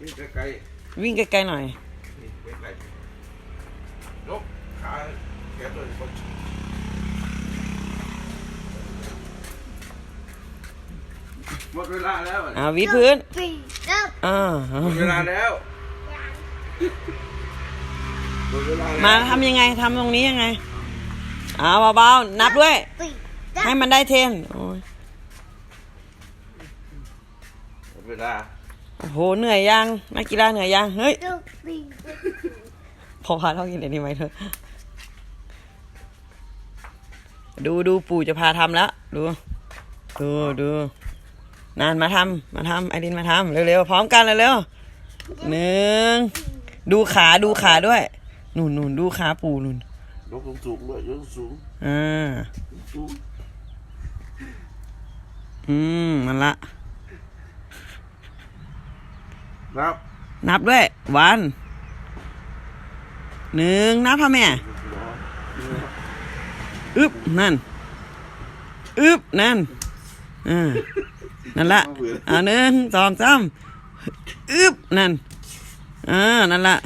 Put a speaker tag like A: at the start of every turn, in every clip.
A: นี่ใกล้
B: วิ่งไกลๆหน่อย
A: ๆนี่ใกล้ๆยกขาแขนตัวนี้ก่อนหมดเวลาแล้วอะ
B: อ่าวิดพื้น
C: สี่แล้ว
B: อ่า
A: หมดเวลาแล้วหมดเวลาแล้ว
B: มาทำยังไงทำตรงนี้ยังไงอ่าเบาๆนับด้วย
C: สี่แล้ว
B: ให้มันได้เทนโอ้ย
A: หมดเวลา
B: โอ้โหเหนื่อยยังนักกีฬาเหนื่อยยังเฮ้ย
C: ลูกสี่
B: พอพาเท่ากินเดี๋ยวนี้ไหมเธอดูดูปู่จะพาทำแล้วดูดูดูนานมาทำมาทำไอรินมาทำเร็วๆพร้อมกันเร็วๆหนึ่งดูขาดูขาด้วยหนุนหนุนดูขาปู่หนุน
A: ยกสูงๆด้วยยกสูง
B: อ่า
A: สูง
B: อืมมันละ
A: นับ
B: นับด้วย วันหนึ่งนับพ่อแม่อึบนั่นอึบนั่นอ่านั่นละอ่าหนึ่งสองสามอึบนั่นอ่านั่นละ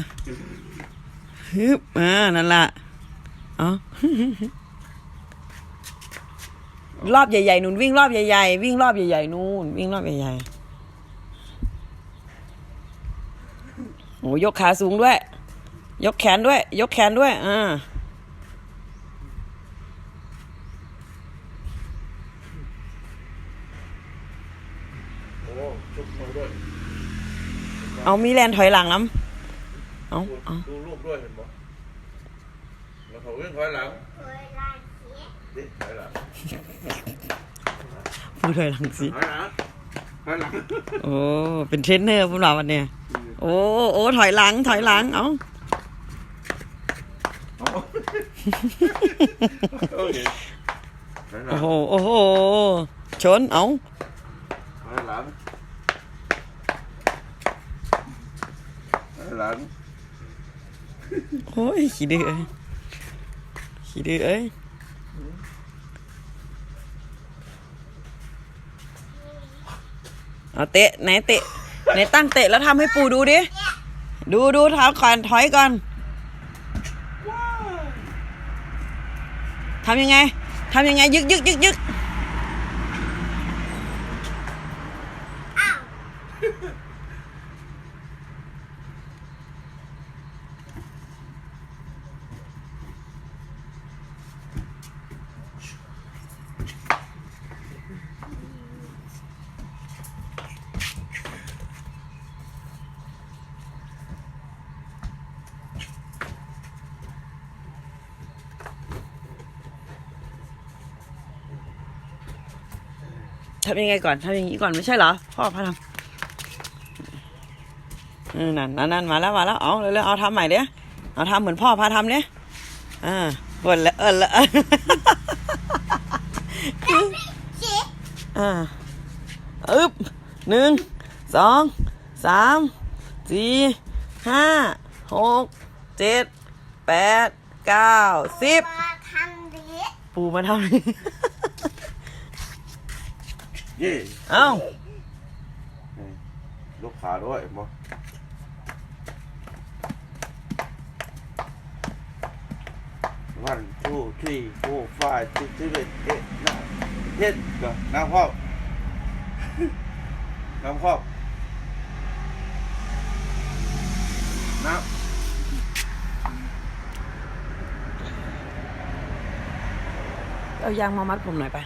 B: อึบอ่านั่นละเอ๋อรอบใหญ่ๆนู่นวิ่งรอบใหญ่ๆวิ่งรอบใหญ่ๆนู่นวิ่งรอบใหญ่ๆ อ้ยกขาสูงด้วย ยกแขนด้วย ยกแขนด้วย อ่า
A: โอ้ชกมือด้วย
B: เอามีแลนถอยหลังน้ำเอา
A: ดู
B: เอา
A: ดูรูปด้วยเห็นบ่แล้วเขาวิ่งถอยหลัง
C: เวลาเสีย
A: ดิถอยหลัง
B: พูดถอยหลังสิ
A: ถอยหลัง ถอยหลัง
B: โอ้เป็นเทรนเนอร์พวกเราวันเนี้ยโอ้โอ้ถอยหลัง ถอยหลังเอา
A: โอ้โอ้ยถอยหลั
B: โอ้
A: ง
B: โหโอ้โหชนเอา
A: ถอยหลังถอยหลัง
B: โอ้ยขี้ดื้อเอ้ยขี้ดื้อเอ้ย เอาเตะไหนเตะไหนตั้งเตะแล้วทำให้ปู่ดูดิ ดูดูเท้าก่อนถอยก่อนทำยังไงทำยังไง ยึกยึกยึกยึก ทำยังไงก่อนทำอย่างนี้ก่อนไม่ใช่เหรอพ่อพาทำเออนั่นนั่นนั่นมาแล้วมาแล้วเอาเร็วๆเอาทำใหม่เด้เอาทำเหมือนพ่อพาทำเด้อ่าบนแล้วเออแล้ว
C: เสีย
B: อ่าอึบหนึ่งสองสามสี่ห้าหกเจ็ดแปดเก้าสิบ
C: มาทำดี
B: ปูมาทำนี่
A: เย่
B: เอ้า
A: ยกขาด้วยบ่วันทูทรีโฟร์ไฟว์ซิกซ์เซเว่นเอ็ดไนน์เทนก็น้ำครอบน้ำครอบน้ำ
B: เอายางมามัดผมหน่อยไป